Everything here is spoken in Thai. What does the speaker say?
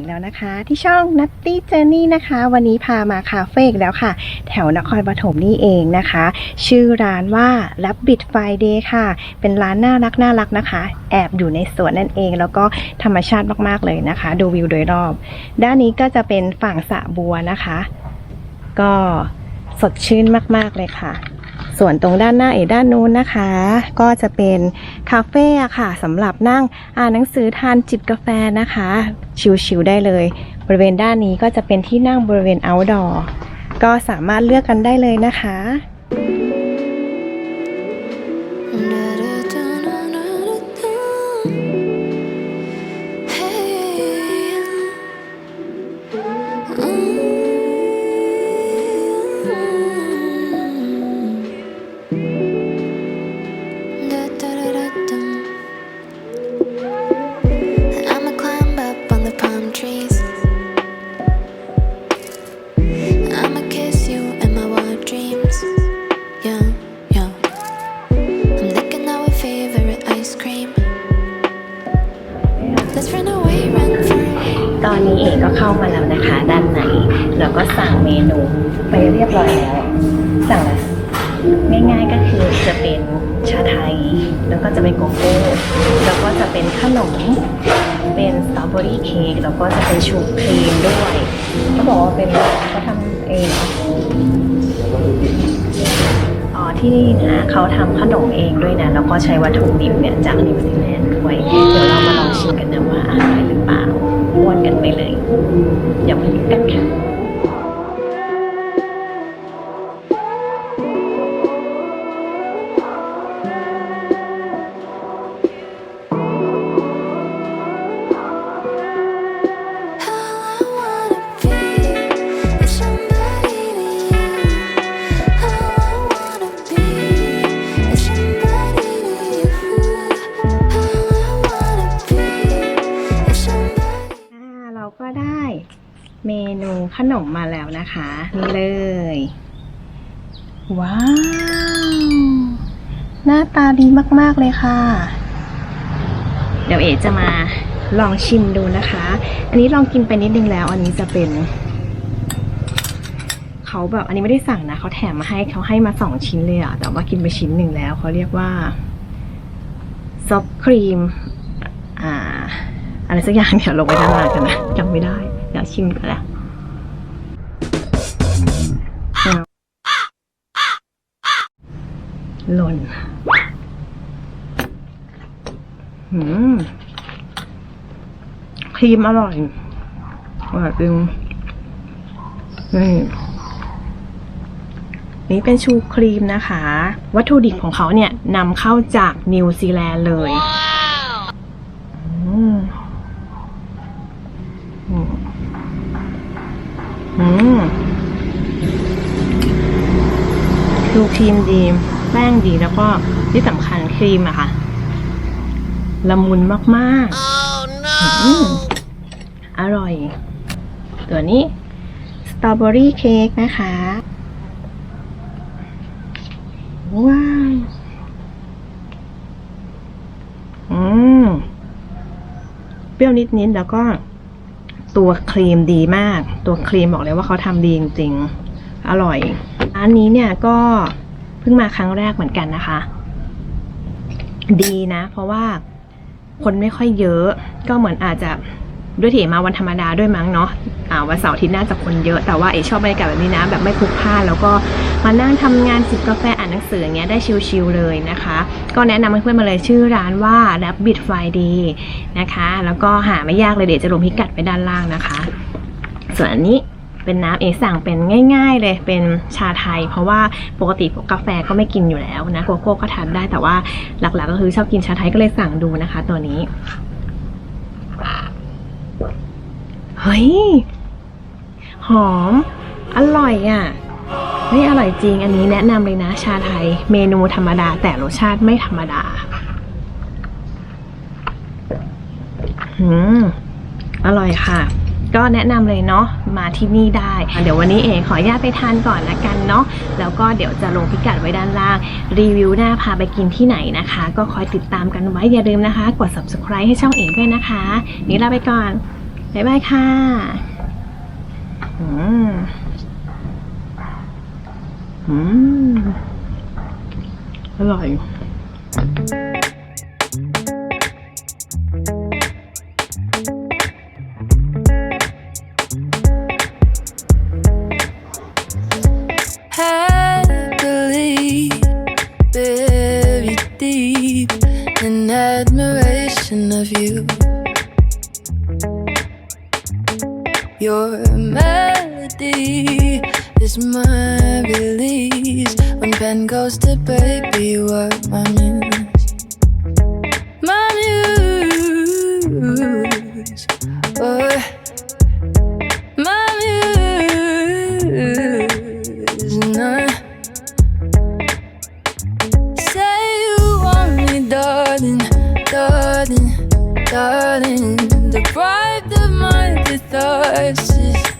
อีกแล้วนะคะ ที่ช่อง Nutty Journey นะคะ วันนี้พามาคาเฟ่อีกแล้วค่ะ แถวนครปฐมนี่เองนะคะ ชื่อร้านว่า Rabbit Friday ค่ะ เป็นร้านน่ารักน่ารักนะคะ แอบอยู่ในสวนนั่นเอง แล้วก็ธรรมชาติมากๆเลยนะคะ ดูวิวโดยรอบ ด้านนี้ก็จะเป็นฝั่งสระบัวนะคะ ก็สดชื่นมากๆเลยค่ะ ส่วนตรงด้านหน้าเอกด้านนู้นนะคะ ก็จะเป็นคาเฟ่ค่ะสำหรับนั่งอ่านหนังสือทานจิบกาแฟนะคะ ชิลๆได้เลย บริเวณด้านนี้ก็จะเป็นที่นั่งบริเวณ outdoor ก็สามารถเลือกกันได้เลยนะคะ อนนี้เอกก็เข้ามาแล้วนะคะ ด้านในแล้วก็สั่งเมนูไปเรียบร้อยแล้ว สั่งง่ายๆก็คือจะเป็นชาไทย แล้วก็จะเป็นโกโก้แล้วก็จะเป็นขนม เป็นสตรอเบอรี่เค้กแล้วก็จะเป็นชูครีมด้วยเขาบอกว่าเป็นเขาทำเองอ๋อที่นี่นะเขาทำขนมเองด้วยนะ แล้วก็ใช้วัตถุดิบเนี่ยจากนิวซีแลนด์ด้วย เดี๋ยวเรามาลองชิมกันนะว่าอร่อยหรือเปล่า ไปเลย อย่ามาดูกันค่ะ เมนูขนมมาแล้วนะคะ นี่เลย ว้าว หน้าตาดีมากๆเลยค่ะ เดี๋ยวเอ๋จะมาลองชิมดูนะคะ อันนี้ลองกินไปนิดนึงแล้ว อันนี้จะเป็น เขาแบบอันนี้ไม่ได้สั่งนะเขาแถมมาให้เขาให้มาสองชิ้นเลยอะแต่ว่ากินไปชิ้นหนึ่งแล้วเขาเรียกว่าซอฟครีม อ่า อะไรสักอย่างเดี๋ยวลงไปด้านล่างกันนะจำไม่ได้ เดี๋ยวชิมกันละหล่นหืมครีมอร่อยอร่อยจริงนี่นี่เป็นชูครีมนะคะ วัตถุดิบของเขาเนี่ยนำเข้าจากนิวซีแลนด์เลย อืมอืม อืมดูครีมดี แป้งดีแล้วก็ที่สำคัญครีมอะค่ะ ละมุนมากๆอืมอร่อย ตัวนี้สตรอเบอรี่เค้กนะคะ ว้าว อืม เปรี้ยวนิดๆแล้วก็ ตัวครีมดีมาก ตัวครีมบอกเลยว่าเขาทำดีจริงๆ อร่อย ร้านนี้เนี่ยก็เพิ่งมาครั้งแรกเหมือนกันนะคะ ดีนะ เพราะว่าคนไม่ค่อยเยอะ ก็เหมือนอาจจะ ด้วยที่มาวันธรรมดาด้วยมั้งเนาะวันเสาร์อาทิตย์น่าจะคนเยอะแต่ว่าเอชอบบรรยากาศแบบนี้นะแบบไม่พลุกพล่านแล้วก็มานั่งทำงานจิบกาแฟอ่านหนังสืออย่างเงี้ยได้ชิลๆเลยนะคะ ก็แนะนำเพื่อนๆมาเลยชื่อร้านว่า Rabbit Friday นะคะ แล้วก็หาไม่ยากเลยเดี๋ยวจะลงพิกัดไว้ด้านล่างนะคะ ส่วนอันนี้เป็นน้ำเอสั่งเป็นง่าย ๆ เลยเป็นชาไทย เพราะว่าปกติกกาแฟก็ไม่กินอยู่แล้วนะโกโก้ก็ทานได้แต่ว่าหลักๆ ก็คือชอบกินชาไทยก็เลยสั่งดูนะคะ ตัวนี้ เฮ้ย หอม อร่อยอะเฮ้ยอร่อยจริง อันนี้แนะนำเลยนะชาไทย เมนูธรรมดาแต่รสชาติไม่ธรรมดา อืม อร่อยค่ะ ก็แนะนำเลยเนาะ มาที่นี่ได้ เดี๋ยววันนี้เองขออนุญาตไปทานก่อนละกันเนาะ แล้วก็เดี๋ยวจะลงพิกัดไว้ด้านล่าง รีวิวหน้าพาไปกินที่ไหนนะคะ ก็คอยติดตามกันไว้อย่าลืมนะคะ กด subscribe ให้ช่องเองด้วยนะคะ นี้ลาไปก่อน บ๊ายบายค่ะ อืม อืม อร่อย happily buried deep in admiration of you. Your melody is my release. When pen goes to baby, are my muse. verses